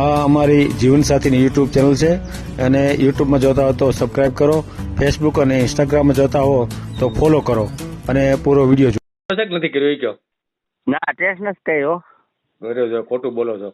આ અમારી જીવનસાથીની YouTube channel છે. અને યુટ્યુબમાં જોતા હો તો સબસ્ક્રાઇબ કરો. ફેસબુક અને ઇન્સ્ટાગ્રામમાં જોતા હો તો ફોલો કરો. અને પૂરો વીડિયો જુઓ નથી કર્યો એ કયો? ના ટેસ્ટ નથી કર્યો. કર્યો છો ખોટું બોલો છો.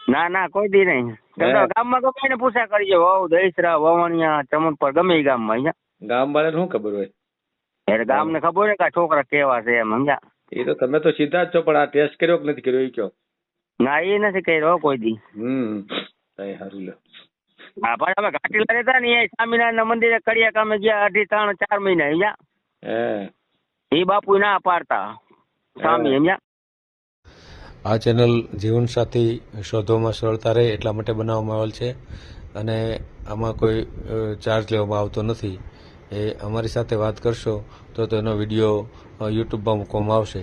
ના ના કોઈ દી નહીં. તમે તો? ગામમાં ગમે એને પૂછા કરજો. વહુ દહીસરા વવણિયા ચમનપર ગમે એ ગામમાં અહીંયા. ગામ વાળાને શું ખબર હોય? એટલે ગામને ખબર હોય કે આ છોકરા કેવા છે એમ સમજ્યા? એ તો તમે તો સીધા જ છો પણ આ ટેસ્ટ કર્યો કે નથી કર્યો એ કયો? ના એ નથી કર્યો કોઈ દી. હમ લ્યો. હા પણ અમે ઘાટીલા રહેતા ને એ સ્વામિનારાયણ મંદિરે કડિયા કામે ગયા અઢી ત્રણ ચાર મહિના અહીંયા એ બાપુ ના પાડતા સ્વામી અહીંયા આ ચેનલ જીવનસાથી શોધવામાં સરળતા રહે એટલા માટે બનાવવામાં આવેલ છે અને આમાં કોઈ ચાર્જ લેવામાં આવતો નથી. એ અમારી સાથે વાત કરશો તો તેનો વીડિયો યુટ્યુબમાં મૂકવામાં આવશે.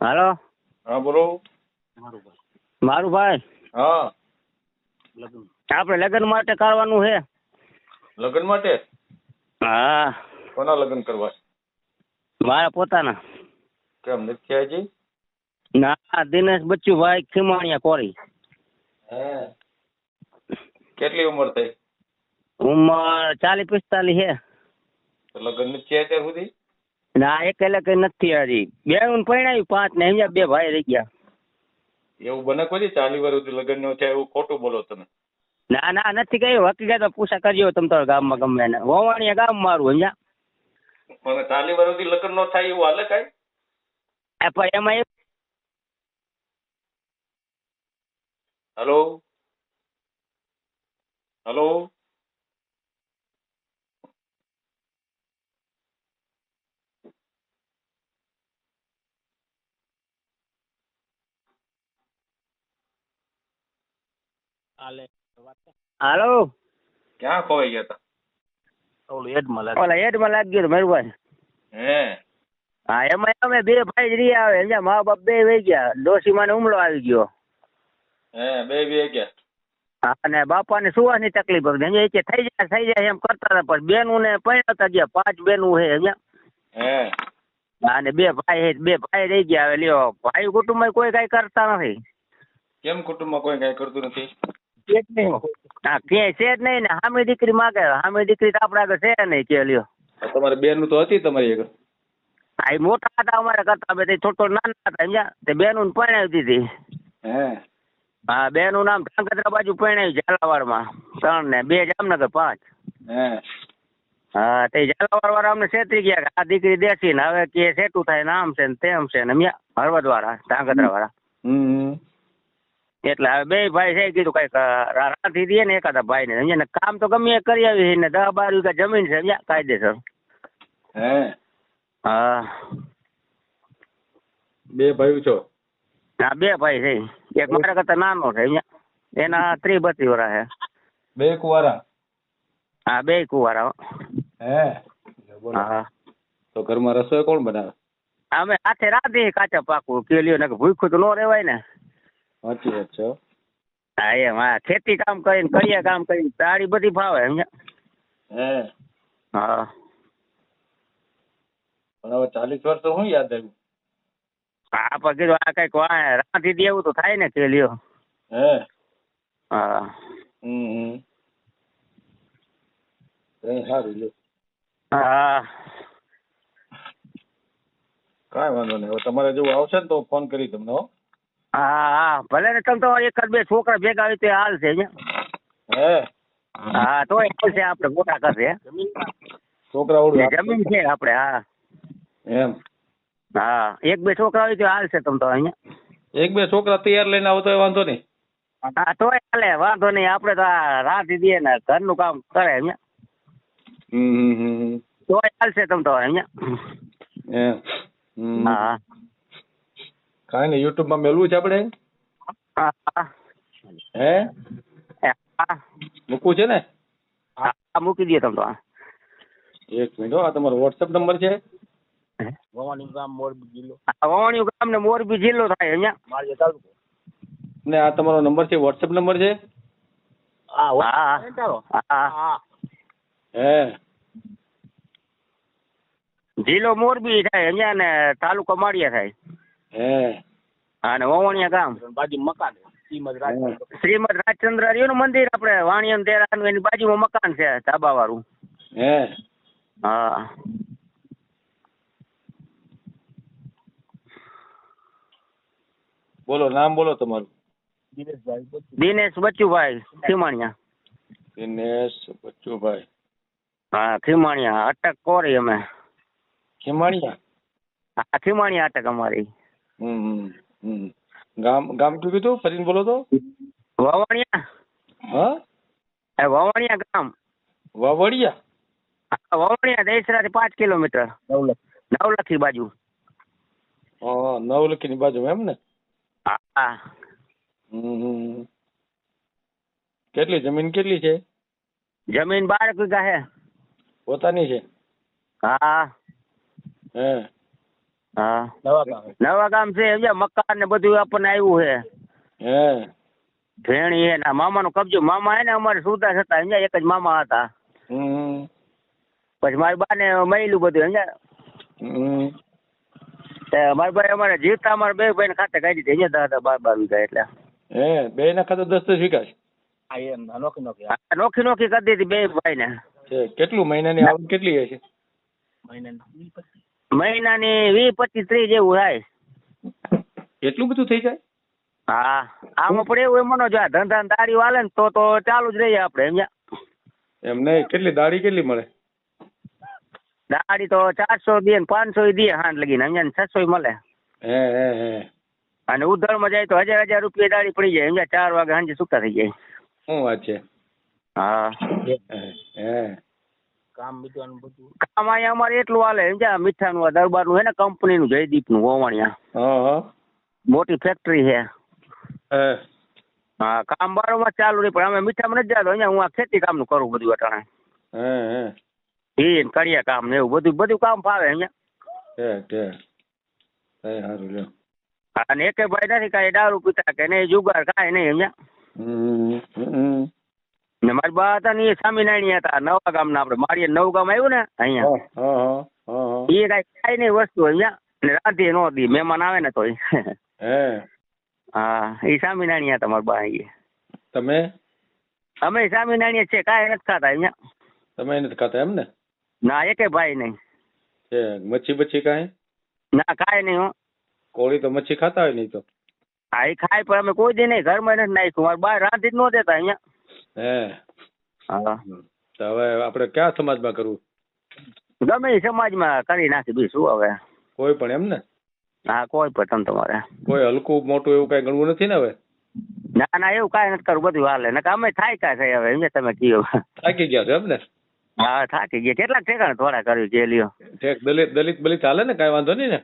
હાલો? હા બોલો. મારું ભાઈ? હા. આપણે લગ્ન માટે કરવાનું છે. લગ્ન માટે? હા. કોના લગ્ન કરવા? મારા પોતાના. કેમ નથી થયા ના દિનેશ બચ્ચુભાઈ ખીમાણિયા કોરી. કેટલી ઉંમર થઈ? ઉંમર ચાલીસ પિસ્તાલીસ છે. લગ્ન નથી અત્યાર સુધી? ના એક એટલે કઈ નથી હજી. બે હું પરણાવી પાંચ ને અહીંયા બે ભાઈ રહી ગયા. એવું બને કોઈ ચાલી વાર સુધી લગ્ન નો થયા એવું ખોટું બોલો તમે. ના ના નથી કઈ. હકીકત પૂછા કરજો તમે તમારા ગામમાં ગમે એને. વવાણીયા ગામ મારું અહીંયા પણ ચાલી વાર સુધી લગ્ન નો થાય એવું હાલે કઈ? પણ એમાં હલો? હલો? હાલો. ક્યાં ખોવાઈ ગયા હતા ઓલા હેડમાં લાગી ગયું મેરુભાઈ હે? હા એમાં અમે બે ભાઈ જ રહી આવે. સમજ્યા મા બાપ બે વહી ગયા. ડોશીમાને હુમલો આવી ગયો. હે બે બે ગયા? હા, અને બાપાને સુવાની તકલીફ હતી. કે થઈ જાય થઈ જાય એમ કરતા હતા. પણ બેનું ને પરણતા ગયા પાંચ બેનું છે હે? અને બે ભાઈ હે બે ભાઈ રહી ગયા. હવે લ્યો ભાઈ કુટુંબમાં કોઈ કઈ કરતા નથી. કેમ કુટુંબમાં કોઈ કઈ કરતું નથી? હા ક્યાંય છે જ નહીં ને. હામી દીકરી માગે હામી દીકરી તો આપણા આગળ છે નહીં કે લ્યો. તમારે બેન તો હતી તમારી આગળ? આ મોટા હતા અમારે કરતા બે થોડો થોડો નાના હતા સમજ્યા તે બેનું પરણાવી દીધી. હા? બેનું નામ ઢાંગધ્રા બાજુ પરણાવી ઝાલાવાડમાં. ત્રણ ને બે જામનગર પાંચ. હા? તે ઝાલાવાડ વાળા અમને છેતરી ગયા કે આ દીકરી દેશી ને હવે કે સેટું થાય ને આમ છે ને તેમ છે ને હરવદ વાળા ધાંગધ્રા વાળા. હમ. એટલે હવે બે ભાઈ છે કીધું કંઈક રાખી દઈએ ને એકાદા ભાઈ ને સમજે ને કામ તો ગમે એ કરી આવી ને દસ બાર વીઘા જમીન છે સમજ્યા? કાયદેસર. હે? હા. બે ભાઈ છો? હા બે ભાઈ છે. એક મારા કરતા નાનો છે સમજ્યા? એના ત્રી બત્રી વરા છે. બે કુવારા? હા બે કુવારા હે. હા? તો ઘરમાં રસોઈ કોણ બનાવે? અમે સાથે રાધી કાચા પાકું કેલીઓ ને ભૂખ્યું તો ન રહેવાય ને. સાચી વાત છે હા. એમ. હા ખેતી કામ કરીને કડિયા કામ કરીને તાળી બધી ફાવે સમજ્યા હે. હા. પણ હવે ચાલીસ વર્ષ તો શું યાદ આવ્યું? હા પણ કીધું આ કંઈક રાંધી દેવું તો થાય ને કે લ્યો. હે. હા. હમ સારું લ્યો. હા. કાંઈ વાંધો નહીં. હવે તમારે જેવું આવશે ને તો ફોન કરી તમને હો. હા હા. ભલે ને તમે તો એક જ બે છોકરા ભેગા હોય તો હાલ છે હે? હા તો છે આપણે મોટા કરશે. છોકરા ઓળું જમીન છે આપણે હા. એમ? હા એક બે છોકરા હોય તો હાલ છે તમે તો અહીંયા. એક બે છોકરા તૈયાર લઈને આવો તો વાંધો નહીં. હા તોય હાલે વાંધો નહીં. આપણે તો રાહ દઈએ ને ઘરનું કામ કરે હમ. તોય હાલશે તમે તો અહીંયા. એમ? હા. કાંઈ નહીં યુટ્યુબમાં મેળવું છે આપણે? હા. મૂકવું છે ને? હા મૂકી દઈએ તમે તો. એક મિનિટ હો આ તમારો વોટ્સએપ નંબર છે? ગામ ને મોરબી જિલ્લો થાય અહીંયા. ને આ તમારો નંબર છે વોટ્સએપ નંબર છે? હા હા. હા. હે? જિલ્લો મોરબી થાય અહીંયા ને તાલુકો માળિયા થાય. હે. અને વવણિયા ગામ. હે. શ્રીમદ રાજચંદ્ર રહ્યું ને મંદિર આપણે વાણિયન તેરાનું એની બાજુમાં મકાન છે ધાબા વાળું હે. હા. બોલો નામ બોલો તમારું. દિનેશ બચ્ચુભાઈ ખીમાણિયા. દિનેશ બચ્ચુભાઈ. હા ખીમાણિયા અટક કોરી અમે. ખીમાણિયા? હા ખીમાણિયા અટક અમારી. હમ ગામ ગામ કયું કીધું? ફરીને બોલો તો. વાવણિયા. હા? વાવણિયા ગામ. વાવડિયા હા વવાણિયા દેસરાથી પાંચ કિલોમીટર. નવલખી બાજુ. નવલખી નવલખીની બાજુમાં એમ ને? હા. કેટલી જમીન કેટલી છે? જમીન બાર વીઘા હે પોતાની છે? હા. હે. હા. નવા ગામ છે. સમજ્યા મકાન ને બધું આપણને આવ્યું છે. હે. ભેણી હે ના મામાનો કબજો. મામા હે ને અમારે સુતા હતા સમજ્યા એક જ મામા હતા. હમ. પછી મારી બાને મળ્યું બધું સમજ્યા હમ. મારી ભાઈ અમારે જીવતા અમારે બે ભાઈ ખાતે કાઢી દીધી અહીંયા દાદા બાર બાર વીઘા એટલે. હે બે ના ખાતે દસ દસ વીઘા નોખી નોખી નોખી નોખી કરી દીધી બે ભાઈ ને કેટલું મહિનાની આવક કેટલી હશે? મહિનાની. વીસ પચીસ ત્રીસ જેવું થાય. એટલું બધું થઈ જાય? હા આમાં પણ એવું એમ જો આ ધંધા દાડી વાલે ને તો તો ચાલુ જ રહીએ આપણે સમજ્યા એમ નહીં કેટલી દાડી કેટલી મળે? દાડી તો ચારસો દે ને પાંચસો દે હાંડ લગીને સમજ્યા ને છસો મળે. હે હે હે. અને ઉધળમાં જાય તો હજાર હજાર રૂપિયા દાડી પડી જાય સમજ્યા ચાર વાગે સાંજે છૂટા થઈ જાય. શું વાત છે? હા હે. હે કામ અહીંયા અમારે એટલું હાલે સમજ્યા મીઠાનું આ દરબારનું છે ને કંપનીનું જયદીપનું ઓવાણિયા. હા હા. મોટી ફેક્ટરી છે. હા કામ બારોમાં ચાલુ રહી પણ અમે મીઠામાં નથી જતો અહીંયા હું આ ખેતી કામનું કરું બધું અટાણે. હે હે. ઈ ને કડિયા કામ ને એવું બધું બધું કામ ફાવે અહીંયા. અને એકે ભાઈ નથી કાંઈ દારૂ પીતા કે નહીં જુગાર કાંઈ નહીં અહીંયા. હમ હમ. ને મારી બા હતા ને એ સ્વામિનારાયણ હતા નવા ગામના આપણે. મારી નવ ગામ આવ્યું ને અહીંયા. એ કઈ ખાય નહીં વસ્તુ અહીંયા ને રાંધી નો દી મહેમાન આવે ને તો હા. એ સ્વામિનારાયણ હતા મારા બા અહીંયા તમે? અમે સ્વામિનારાયણ છે કાંઈ નથી ખાતા અહીંયા. તમે નથી ખાતા એમ ને ના એકે ભાઈ નહીં. છે મચ્છી બચ્છી કાંઈ? ના કાંઈ નહીં હો. કોળી તો મચ્છી ખાતા હોય નહીં તો? હા એ ખાય પણ અમે કોઈ દી નહીં ઘરમાં નથી નાખ્યું. મારા બા રાંધી જ ન દેતા અહીંયા. હે. હા. તો હવે આપણે કયા સમાજમાં કરવું? ગમે એ સમાજમાં કરી નાખી બીજું શું હવે? કોઈ પણ એમ ને? હા કોઈ પણ તમ તમારે. કોઈ હલકું મોટું એવું કઈ ગણવું નથી ને હવે? ના ના એવું કાંઈ નથી કરવું બધું હાલે. ને અમે થાય કઈ છે હવે એમ તમે કયો. થાકી ગયા છો એમ ને? હા થાકી ગયા. કેટલાક ઠેકાણે થોડા કર્યું જે લ્યો દલિત દલિત બલિત હાલે ને? કાંઈ વાંધો નહીં ને?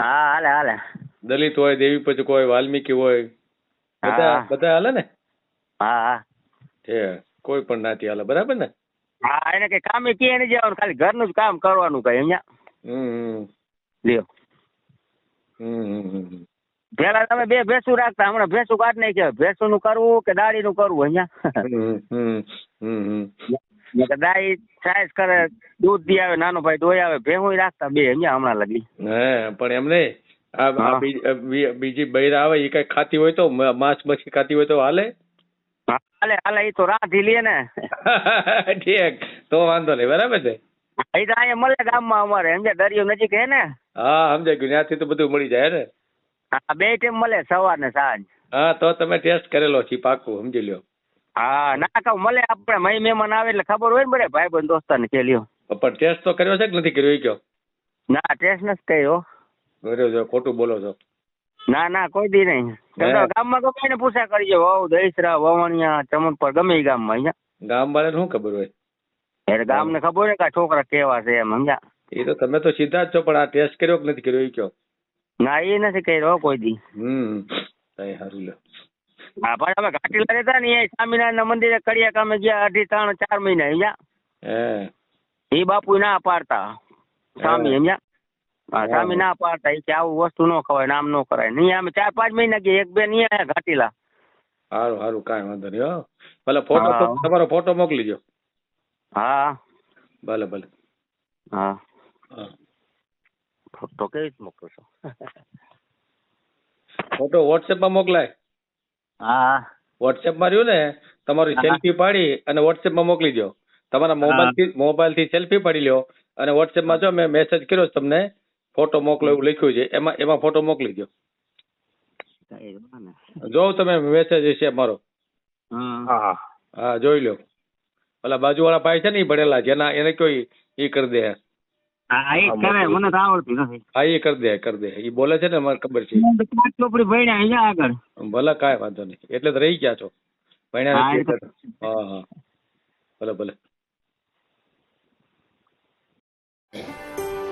હા હાલે હાલે. દલિત હોય દેવી પછી હોય વાલ્મીકી હોય બધા બધા હાલે ને? હા હા. ઠેક કોઈ પણ નાતી હાલે. બરાબર ને? હા એને કઈ કામે કે નહીં જવાનું ખાલી ઘરનું જ કામ કરવાનું કઈ અહીંયા હમ લ્યો. હમ પેલા તમે બે ભેંસું રાખતા હમણાં ભેસું કાઢ નહીં ભેંસુ નું કરવું કે દાડી નું કરવું અહીંયા દાઈ સાઈઝ કરે દૂધ દી આવે નાનો ભાઈ દોઈ આવે ભેહું રાખતા બે અહીંયા હમણાં લગી. હે પણ એમ નહીં. આ. બીજ- બૈરા આવે એ કઈ ખાતી હોય તો માંસ મચ્છી ખાતી હોય તો હાલે? હાલે હાલે એ તો રાહ લે ને. ઠીક તો વાંધો નહીં બરાબર છે? એ તો અહીંયા મળે ગામમાં અમારે સમજે દરિયો નજીક હે ને? હા સમજાય ગયું ત્યાંથી તો બધું મળી જાય ને? હા બે ટાઈમ મળે સવાર ને સાંજ. હા તો તમે ટેસ્ટ કરેલો છે પાકું સમજી લ્યો. હા ના કહું મળે આપણે મહી મહેમાન આવે એટલે ખબર હોય ને બરે ભાઈ બંધ દોસ્તાને કે લ્યો. પણ ટેસ્ટ તો કર્યો છે કે નથી કર્યો એ કયો? ના ટેસ્ટ નથી કર્યો. કર્યો છે ખોટું બોલો છો. ના ના કોઈ દી નહીં. તમે તો કઈ ને પૂછા કરજો. વહુ દહીસરા વવણિયા ચમનપર ગમે એ ગામમાં અહીંયા ગામ વાળા શું ખબર હોય? એટલે ગામને ખબર હોય કે છોકરા કેવા છે એમ સમજ્યા? એ તો તમે તો સીધા જ છો પણ આ ટેસ્ટ કર્યો કે નથી કર્યો એ કયો? ના એ નથી કર્યો કોઈ દી. હમ કઈ સારું લ્યો. હા પણ અમે ઘાટીલા રહેતા ને એ સ્વામિનારાયણ મંદિરે કડિયા કામે ગયા અઢી ત્રણ ચાર મહિના અહીંયા એ બાપુ ના પાડતા સ્વામી હા. સ્વામી ના પાડતા એ કે આવું વસ્તુ ન ખવાય નામ ન કરાય. નહીં અમે ચાર પાંચ મહિના ગયા એક બે નહીં આયા ઘાટીલા. સારું સારું કાંઈ વાંધો નહીં હો. ભલે ફોટો તમારો ફોટો મોકલી દો હા. ભલે ભલે. હા. હા. ફોટો કેવી રીતે મોકલો છો? ફોટો વોટ્સએપમાં મોકલાય. હા. વોટ્સએપમાં રહ્યું ને તમારી સેલ્ફી પાડી અને વોટ્સએપમાં મોકલી દો તમારા મોબાઈલથી મોબાઈલથી સેલ્ફી પાડી લ્યો અને વોટ્સએપમાં જો મેં મેસેજ કર્યો તમને ફોટો મોકલો એવું લખ્યું છે. એમાં એમાં ફોટો મોકલી દો જો તમે મેસેજ છે મારો. હા. હા જોઈ લો પેલા બાજુવાળા ભાઈ છે ને ઈ ભણેલા જેના એને કયો એ ઈ કરી દે. હા એ કરે. મને તો આવડતું નથી. હા એ કરી દે કરી દે. એ બોલે છે ને મને ખબર છે. ચોપડી ભણ્યા અહીંયા આગળ. ભલે કાંઈ વાંધો નહીં. એટલે તો રહી ગયા છો. ભણ્યા એ. હા હા. ભલે ભલે.